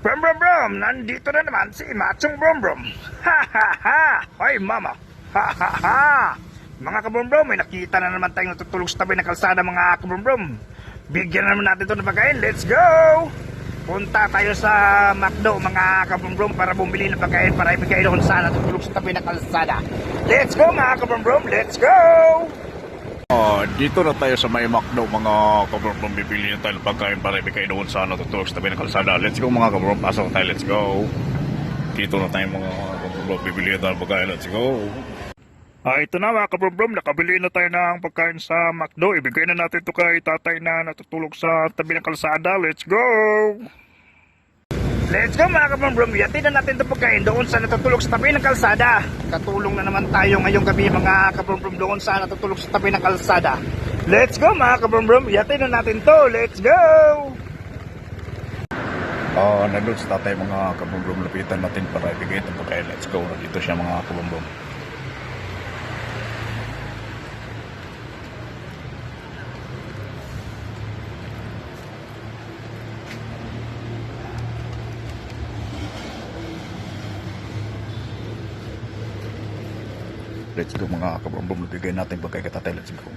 Brum brum brum, nandito na naman si Machong Brum Brum. Ha ha ha! Hoy mama! Ha ha ha! Mga kabrum brum, may nakita na naman tayong natutulog sa tabi ng kalsada mga kabrum brum. Bigyan na naman natin ito ng pagkain. Let's go! Punta tayo sa McDo mga kabrum brum para bumili ng pagkain para ibigay doon sa natutulog sa tabi ng kalsada. Let's go mga kabrum brum, let's go! Ah, dito na tayo sa may McDo mga kabrom bibili na tayo ng pagkain para ibigay doon sa natutulog sa tabi ng kalsada. Let's go mga kabrom, pasok tayo, let's go. Dito na tayo mga kabrom bibili na tayo ng pagkain, let's go. Ah, ito na mga kabrom nakabili na tayo ng pagkain sa McDo. Ibigay na natin ito kay tatay na natutulog sa tabi ng kalsada. Let's go! Let's go mga kabrom Yati na natin ito pagkain doon sa natutulog sa tabi ng kalsada. Katulong na naman tayo ngayong gabi mga kabrom doon sa natutulog sa tabi ng kalsada. Let's go mga kabrom Yati na natin to. Let's go! Ah, nandun sa tatay mga kabrom lapitan natin para ibigay itong pagkain, let's go. Dito siya mga kabrom Let's go mga kabrom bigay natin pagkain kay tatay, let's go.